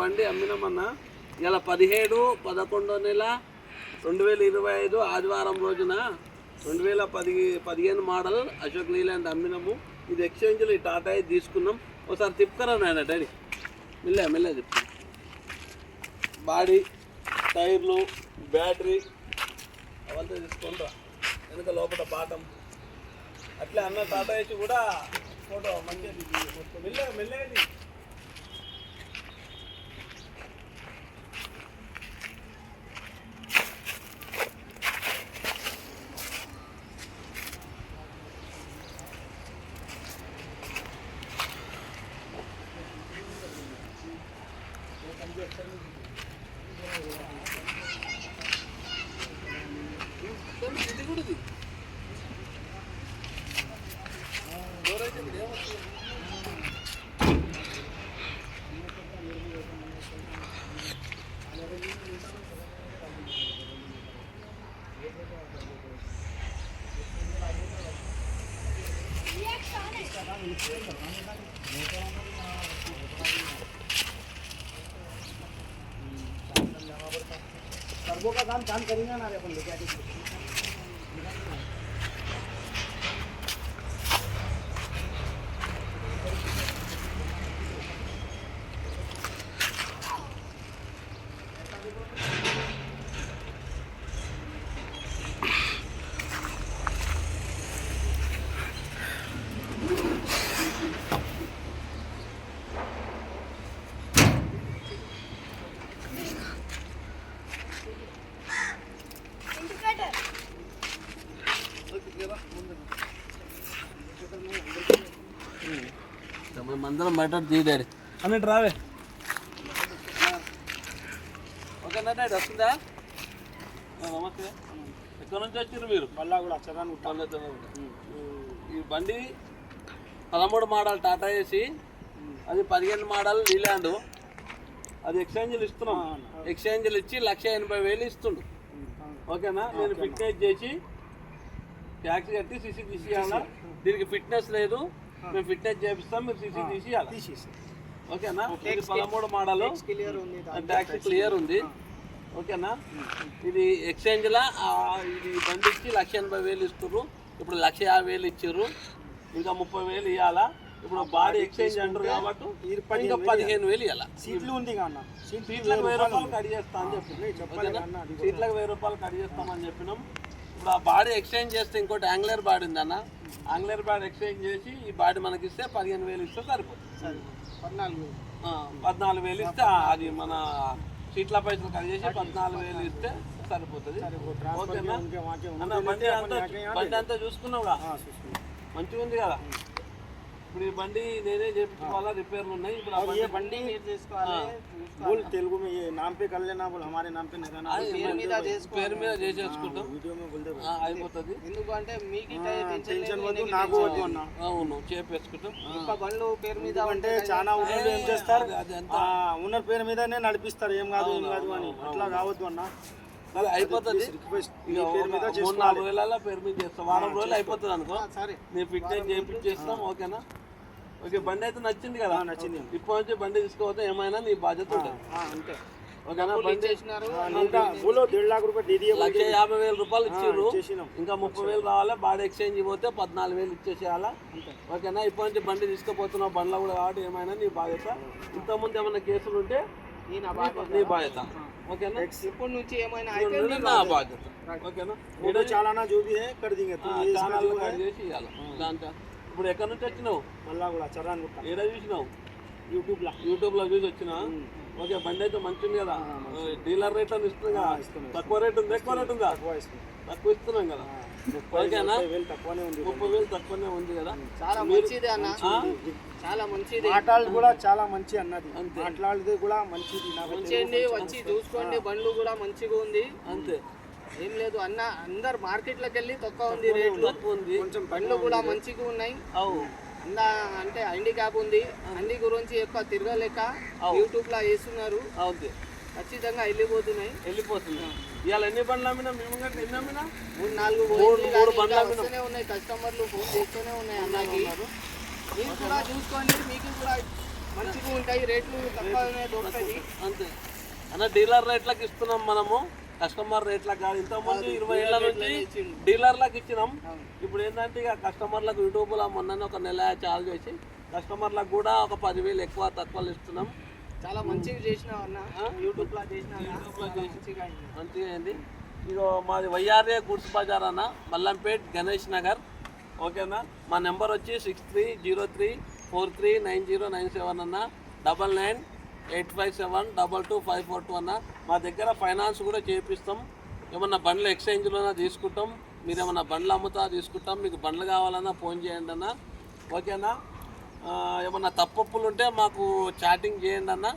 బండి అమ్మినామన్నా ఇలా పదిహేడు పదకొండో నెల రెండు వేల ఇరవై ఐదు ఆదివారం రోజున రెండు వేల పది పదిహేను మోడల్ అశోక్ లీలాండ్ అమ్మినాము. ఇది ఎక్స్చేంజ్లో ఈ టాటా ఇది తీసుకున్నాం. ఒకసారి తిప్పుకరా నాయన డాడీ? మెల్లె మిల్లే తిప్పు. బాడీ టైర్లు బ్యాటరీ అవంతా తీసుకుంటా. వెనక లోపల బాటం. అట్లే అన్న టాటా వేసి కూడా ఫోటో మంచిగా మిల్లే మిల్లేది ఇది కూడా का काम काम करेंगे ना अपन लेके आके మేము అందరం బయట తీయడాడు. అన్నట్టు రావే. ఓకేనా డాడీ వస్తుందా? నమస్తే. ఎక్కడి నుంచి వచ్చారు మీరు? మళ్ళా కూడా నుండి. ఈ బండి పదమూడు మోడల్ టాటా ఏసి. అది పదిహేను మోడల్ లీలాండ్ అది ఎక్స్చేంజ్లు ఇస్తున్నాం. ఎక్స్చేంజ్లు ఇచ్చి లక్ష ఎనభై వేలు ఇస్తుండు. ఓకేనా? నేను ఫిట్నెస్ చేసి ట్యాక్స్ కట్టి సీసీ తీసేయాలా దీనికి ఫిట్నెస్ లేదు. మేము ఫిట్నెస్ చేపిస్తాం మీరు సీసీ తీసేయాలి తీసేసి ఓకేనా? ఇది పదమూడు మోడల్ క్లియర్ ఉంది ట్యాక్స్ క్లియర్ ఉంది. ఓకేనా? ఇది ఎక్స్చేంజ్లా ఇది బండి ఇచ్చి లక్ష ఎనభై వేలు ఇస్తుర్రు. ఇప్పుడు లక్ష యాభై వేలు ఇచ్చిర్రు. ఇంకా ముప్పై వేలు ఇవ్వాలా ఇప్పుడు బాడీ ఎక్స్చేంజ్ అంటారు కాబట్టి ఇంకా పదిహేను వేలు ఇవ్వాలా సీట్లు ఉంది అన్న సీట్ సీట్లకు వెయ్యి రూపాయలు కట్ చేస్తా అని చెప్పి సీట్లకు వెయ్యి రూపాయలు కట్ చేస్తామని చెప్పినాం. ఇప్పుడు ఆ బాడీ ఎక్స్చేంజ్ చేస్తే ఇంకోటి యాంగ్లర్ బాడీ ఉందన్న. ఆంగ్లేర్ బాడీ ఎక్స్చేంజ్ చేసి ఈ బాడీ మనకి ఇస్తే పదిహేను వేలు ఇస్తే సరిపోతుంది. పద్నాలుగు వేలు. ఇస్తే అది మన సీట్ల పైసలు కట్ చేసి పద్నాలుగు వేలు ఇస్తే సరిపోతుంది. ఓకేనా? బండి అంతా బండి అంతా మంచిగా ఉంది కదా? ఇప్పుడు ఈ బండి నేనే చేపించుకోవాలా రిపేర్లు ఉన్నాయి ఇప్పుడు ఆ और బండి ये बंडी बोल तेलुगु में ये नाम पे कर लेना बोल हमारे नाम पे नहीं रहना పేరు మీద చేసేసుకుంటాం वीडियो में बोल दे ఆ, అయిపోతుంది ఎందుకంటే మీకు టెన్షన్ వద్దు నాకు వద్దు అన్న అవును చేపేసుకుంటాం బండ్లు పేరు మీద ఎందుకంటే చాలా ఊళ్ళో ఏం చేస్తారు అది ఎంత ఓనర్ పేరు మీదనే నడిపిస్తారు ఏం కాదు ఏం కాదు అని అట్లా కావద్దు అన్న అది అయిపోతుంది. మూడు నాలుగు రోజులలో పేరు చేస్తాం. వారం రోజులు అయిపోతుంది అనుకో. నేను ఫిట్నెస్ చేపిచ్చేస్తాం ఓకేనా? ఓకే బండి అయితే నచ్చింది కదా? నచ్చింది. ఇప్పటి నుంచి బండి తీసుకోవద్దా ఏమైనా నీ బాధ్యత ఉంటుంది. లక్ష యాభై వేల రూపాయలు ఇచ్చారు ఇంకా ముప్పై వేలు రావాలి బాడీ ఎక్స్చేంజ్ పోతే పద్నాలుగు వేలు ఇచ్చేసేయాలా. ఓకేనా? ఇప్పటి నుంచి బండి తీసుకుపోతున్నావు బండ్లో కూడా కాబట్టి ఏమైనా నీ బాధ్యత. ఇంతకుముందు ఏమైనా కేసులు ఉంటే నీ బాధ్యత. నీ బాధ్యత ఓకేనా ఇప్పటి నుంచి ఏమైనా ఇప్పుడు అయితే నుండి నా బాధ్యత ఓకేనా फोटो चालाना जो भी है कर देंगे तू ये ఛానల్ కట్ చేసి ఇవ్వాలి దాంట్లో ఇప్పుడు ఎక్కడి నుంచి వచ్చినావు मल्ला కూడా చరణ్ గుట్ట ఏడ చూసినావు యూట్యూబ్ లా యూట్యూబ్ లో చూసి వచ్చినా ఓకే బండి అయితే మంచి ఉంది కదా డీలర్ రేట్ అని ఇస్తున్నాం కదా? తక్కువ రేట్ ఉంది? ఎక్కువ రేట్ ఉందా? తక్కువ ఇస్తుంది తక్కువ ఇస్తున్నాం కదా. ఓకేనా? ముప్పై వేలు తక్కువనే ఉంది ముప్పై వేలు తక్కువనే ఉంది కదా? చాలా మంచిది అన్న? చాలా మంచిది. మాట్లాడు కూడా చాలా మంచి అన్నది. మాట్లాడేది కూడా మంచిది మంచిది వచ్చి చూసుకోండి. బండ్లు కూడా మంచిగా ఉంది. అంతే. ఏం లేదు అన్న. అందరు మార్కెట్లోకి వెళ్ళి తక్కువ ఉంది రేట్లు. తక్కువ ఉంది. కొంచెం బండ్లు కూడా మంచిగా ఉన్నాయి. అవు. అందా అంటే హ్యాండిక్యాప్ ఉంది. అంది గురించి ఎక్కువ తిరగలేక యూట్యూబ్లో వేస్తున్నారు. అవుతుంది ఖచ్చితంగా వెళ్ళిపోతున్నాయి. వెళ్ళిపోతుంది ఇవాళ ఎన్ని బండ్లు అమ్మినా? మేము గట్ట ఎన్ని అమ్మినా? మూడు నాలుగు మూడు- బండ్లు. వస్తూనే ఉన్నాయి. కస్టమర్లు ఫోన్ చేస్తూనే ఉన్నాయి అన్నకి. మీరు కూడా చూసుకోండి మీకు కూడా మంచిగా ఉంటాయి. రేట్లు తక్కువనే దొరుకుతుంది అంతే. అన్న డీలర్ రేట్లకు ఇస్తున్నాం మనము. కస్టమర్ రేట్లకు కాదు. ఇంతకుముందు ఇరవై ఏళ్ళ నుంచి డీలర్లకు ఇచ్చినాం. ఇప్పుడు ఏంటంటే ఇక కస్టమర్లకు యూట్యూబ్లో మొన్న ఒక నెల చాలు చేసి కస్టమర్లకు కూడా ఒక పదివేలు ఎక్కువ తక్కువలు ఇస్తున్నాం. చాలా మంచిగా చేసిన అన్న. యూట్యూబ్లో చేసిన మంచిగా అయింది. మంచిగా అయింది. ఇగో మాది వైఆర్ఏ గుడ్స్ బజార్ అన్న మల్లంపేట్ గణేష్ నగర్. ఓకేనా? మా నెంబర్ వచ్చి six three zero three four three nine zero nine seven అన్న. Double nine eight five seven double two five four two అన్న. మా దగ్గర ఫైనాన్స్ కూడా చేపిస్తాం. ఏమన్నా బండ్లు ఎక్స్చేంజ్లోనా తీసుకుంటాం. మీరు ఏమన్నా బండ్లు అమ్ముతా తీసుకుంటాం. మీకు బండ్లు కావాలన్నా ఫోన్ చేయండి అన్న. ఓకేనా? ఏమన్నా తప్పప్పులు ఉంటే మాకు చాటింగ్ చేయండి అన్న.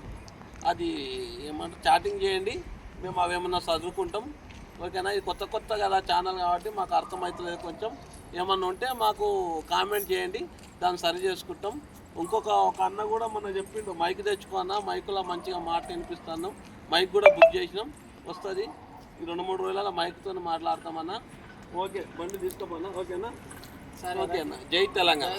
అది ఏమంటారు చాటింగ్ చేయండి. మేము అవి ఏమన్నా చదువుకుంటాం. ఓకేనా? ఇది కొత్త కొత్త కదా ఛానల్ కాబట్టి మాకు అర్థమవుతలేదు కొంచెం. ఏమన్నా ఉంటే మాకు కామెంట్ చేయండి. దాన్ని సరి చేసుకుంటాం. ఇంకొక ఒక అన్న కూడా మన చెప్పిండు మైక్ తెచ్చుకున్నా మైకులో మంచిగా మాట వినిపిస్తాను మైక్ కూడా బుక్ చేసినాం వస్తుంది ఈ రెండు మూడు రోజుల మైక్తో మాట్లాడతామన్నా. ఓకే బండి తీసుకోమన్నా ఓకేనా? సరే ఓకే అన్న. జై తెలంగాణ.